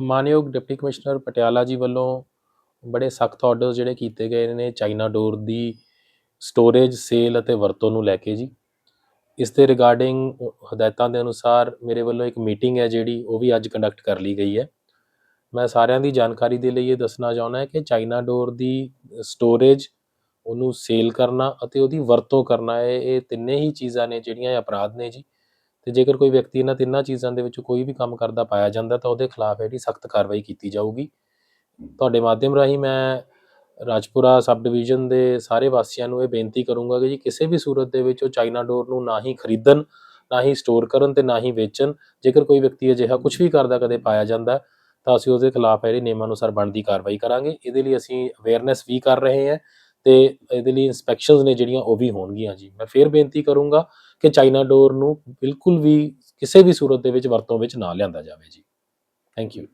ਮਾਨਯੋਗ deputy commissioner Patiala ਜੀ ਵੱਲੋਂ ਬੜੇ ਸਖਤ ਆਰਡਰਸ ਜਿਹੜੇ ਕੀਤੇ ਗਏ ਨੇ ਚਾਈਨਾ ਡੋਰ ਦੀ ਸਟੋਰੇਜ ਸੇਲ ਅਤੇ ਵਰਤੋਂ ਨੂੰ ਲੈ ਕੇ ਜੀ। ਇਸ ਦੇ ਰਿਗਾਰਡਿੰਗ ਹਦਾਇਤਾਂ ਦੇ ਅਨੁਸਾਰ ਮੇਰੇ ਵੱਲੋਂ ਇੱਕ ਮੀਟਿੰਗ ਹੈ ਜਿਹੜੀ ਉਹ ਵੀ ਅੱਜ ਕੰਡਕਟ ਕਰ ਲਈ ਗਈ ਹੈ। ਮੈਂ ਸਾਰਿਆਂ ਦੀ ਜਾਣਕਾਰੀ ਦੇ ਲਈ ਇਹ ਦੱਸਣਾ ਚਾਹੁੰਦਾ ਹਾਂ ਕਿ ਚਾਈਨਾ ਡੋਰ ਦੀ ਸਟੋਰੇਜ ਉਹਨੂੰ ਸੇਲ ਕਰਨਾ ਅਤੇ ਉਹਦੀ ਵਰਤੋਂ ਕਰਨਾ, ਇਹ ਇਹ ਤਿੰਨੇ ਹੀ ਚੀਜ਼ਾਂ ਨੇ ਜਿਹੜੀਆਂ ਇਹ ਅਪਰਾਧ ਨੇ ਜੀ। ਅਤੇ ਜੇਕਰ ਕੋਈ ਵਿਅਕਤੀ ਇਹਨਾਂ ਤਿੰਨਾਂ ਚੀਜ਼ਾਂ ਦੇ ਵਿੱਚੋਂ ਕੋਈ ਵੀ ਕੰਮ ਕਰਦਾ ਪਾਇਆ ਜਾਂਦਾ, ਤਾਂ ਉਹਦੇ ਖਿਲਾਫ ਜਿਹੜੀ ਸਖਤ ਕਾਰਵਾਈ ਕੀਤੀ ਜਾਊਗੀ। ਤੁਹਾਡੇ ਮਾਧਿਅਮ ਰਾਹੀਂ ਮੈਂ ਰਾਜਪੁਰਾ ਸਬ ਡਿਵੀਜ਼ਨ ਦੇ ਸਾਰੇ ਵਾਸੀਆਂ ਨੂੰ ਇਹ ਬੇਨਤੀ ਕਰੂੰਗਾ ਕਿ ਜੀ ਕਿਸੇ ਵੀ ਸੂਰਤ ਦੇ ਵਿੱਚ ਉਹ ਚਾਈਨਾ ਡੋਰ ਨੂੰ ਨਾ ਹੀ ਖਰੀਦਣ, ਨਾ ਹੀ ਸਟੋਰ ਕਰਨ ਤੇ ਨਾ ਹੀ ਵੇਚਣ। ਜੇਕਰ ਕੋਈ ਵਿਅਕਤੀ ਅਜਿਹਾ ਕੁਝ ਵੀ ਕਰਦਾ ਕਦੇ ਪਾਇਆ ਜਾਂਦਾ, ਤਾਂ ਅਸੀਂ ਉਹਦੇ ਖਿਲਾਫ ਜਿਹੜੀ ਨਿਯਮ ਅਨੁਸਾਰ ਬਣਦੀ ਕਾਰਵਾਈ ਕਰਾਂਗੇ। ਇਹਦੇ ਲਈ ਅਸੀਂ ਅਵੇਅਰਨੈਸ ਵੀ ਕਰ ਰਹੇ ਹਾਂ ਤੇ ਇਹਦੇ ਲਈ ਇਨਸਪੈਕਸ਼ਨਸ ਨੇ ਜਿਹੜੀਆਂ ਉਹ ਵੀ ਹੋਣਗੀਆਂ ਜੀ। ਮੈਂ ਫੇਰ ਬੇਨਤੀ ਕਰੂੰਗਾ ਕਿ ਚਾਈਨਾ ਡੋਰ ਨੂੰ ਬਿਲਕੁਲ ਵੀ ਕਿਸੇ ਵੀ ਸੂਰਤ ਦੇ ਵਿੱਚ ਵਰਤੋਂ ਵਿੱਚ ਨਾ ਲਿਆਂਦਾ ਜਾਵੇ ਜੀ। Thank you